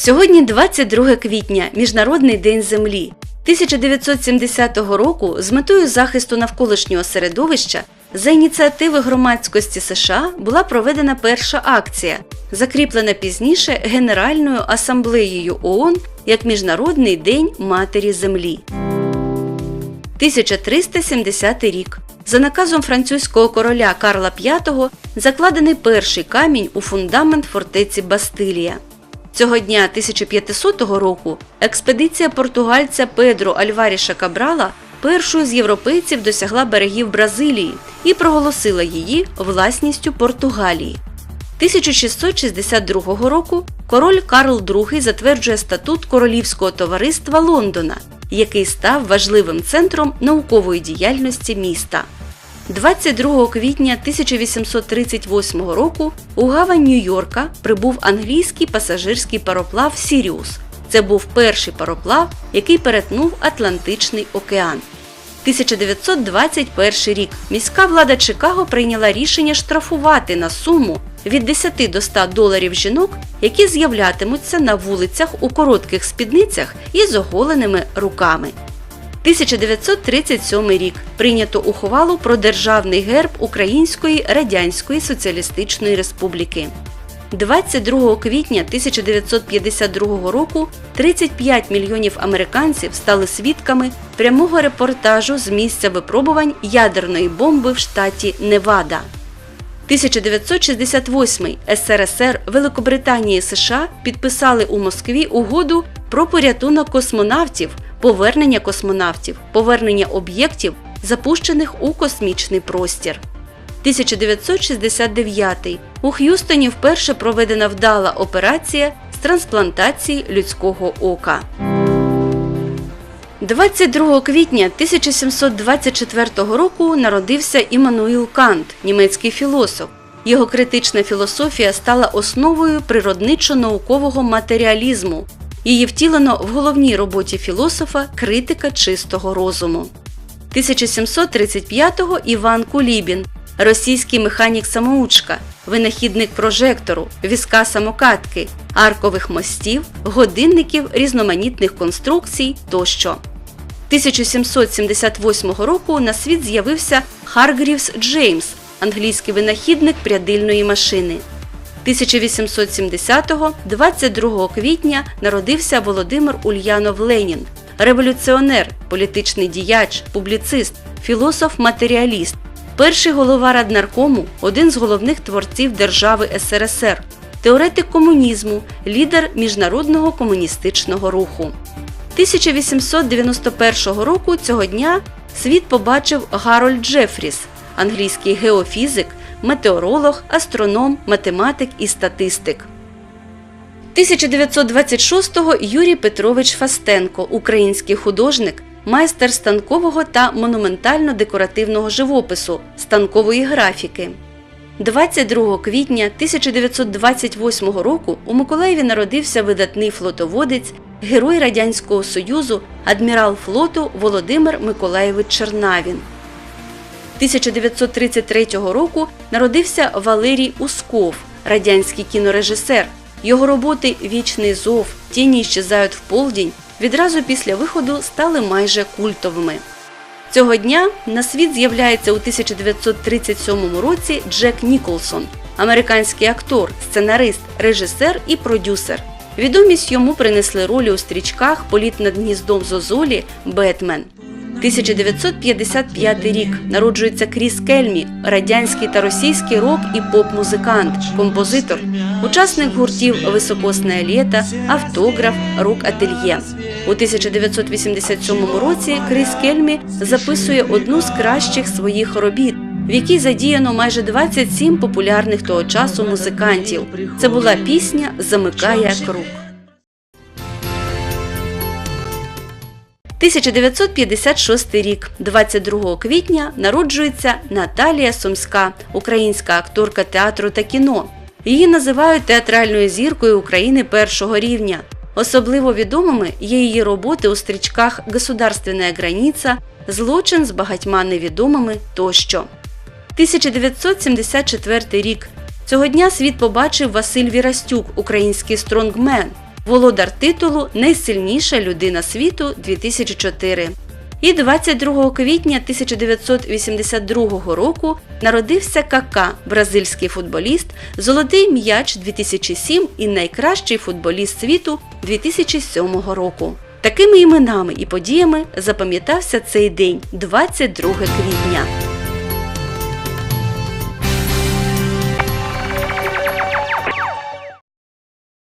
Сьогодні 22 квітня, Міжнародний день землі. 1970 року з метою захисту навколишнього середовища за ініціативи громадськості США була проведена перша акція, закріплена пізніше Генеральною асамблеєю ООН як Міжнародний день Матері Землі. 1370 рік. За наказом французького короля Карла V закладений перший камінь у фундамент фортеці Бастилія. Цього дня 1500 року експедиція португальця Педро Альваріша Кабрала першою з європейців досягла берегів Бразилії і проголосила її власністю Португалії. 1662 року король Карл II затверджує статут Королівського товариства Лондона, який став важливим центром наукової діяльності міста. 22 квітня 1838 року у гавань Нью-Йорка прибув англійський пасажирський пароплав Сіріус. Це був перший пароплав, який перетнув Атлантичний океан. 1921 рік міська влада Чикаго прийняла рішення штрафувати на суму від 10 до 100 доларів жінок, які з'являтимуться на вулицях у коротких спідницях і з оголеними руками. 1937 рік прийнято ухвалу про державний герб Української Радянської Соціалістичної Республіки. 22 квітня 1952 року 35 мільйонів американців стали свідками прямого репортажу з місця випробувань ядерної бомби в штаті Невада. 1968 СРСР, Великобританія і США підписали у Москві угоду про порятунок космонавтів, повернення космонавтів, повернення об'єктів, запущених у космічний простір. 1969 у Х'юстоні вперше проведена вдала операція з трансплантації людського ока. 22 квітня 1724 року народився Іммануїл Кант, німецький філософ. Його критична філософія стала основою природничо-наукового матеріалізму. Її втілено в головній роботі філософа Критика чистого розуму. 1735-го Іван Кулібін, російський механік-самоучка, винахідник прожектору, візка самокатки, аркових мостів, годинників різноманітних конструкцій тощо. 1778 року на світ з'явився Харгрівс Джеймс, англійський винахідник прядильної машини. 1870-го, 22 квітня, народився Володимир Ульянов Ленін, революціонер, політичний діяч, публіцист, філософ-матеріаліст, перший голова Раднаркому, один з головних творців держави СРСР, теоретик комунізму, лідер міжнародного комуністичного руху. 1891 року цього дня світ побачив Гарольд Джефріс, англійський геофізик, метеоролог, астроном, математик і статистик. 1926-го Юрій Петрович Фастенко, український художник, майстер станкового та монументально-декоративного живопису, станкової графіки. 22 квітня 1928 року у Миколаєві народився видатний флотоводець, герой Радянського Союзу, адмірал флоту Володимир Миколаєвич Чернавін. 1933 року народився Валерій Усков, радянський кінорежисер. Його роботи Вічний зов, Тіні щезають в полдень відразу після виходу стали майже культовими. Цього дня на світ з'являється у 1937 році Джек Ніколсон, американський актор, сценарист, режисер і продюсер. Відомість йому принесли ролі у стрічках Політ над гніздом Зозолі Бетмен. 1955 рік народжується Кріс Кельмі, радянський та російський рок і поп-музикант, композитор, учасник гуртів Високосне літа, автограф, рок-ательє. У 1987 році Кріс Кельмі записує одну з кращих своїх робіт, в якій задіяно майже 27 популярних того часу музикантів. Це була пісня Замикає круг. 1956 рік, 22 квітня, народжується Наталія Сумська, українська акторка театру та кіно. Її називають театральною зіркою України першого рівня. Особливо відомими є її роботи у стрічках Государственна границя, Злочин з багатьма невідомими тощо. 1974 рік. Цього дня світ побачив Василь Вірастюк, український стронгмен. Володар титулу Найсильніша людина світу 2004. І 22 квітня 1982 року народився Кака, бразильський футболіст, золотий м'яч 2007 і найкращий футболіст світу 2007 року. Такими іменами і подіями запам'ятався цей день 22 квітня.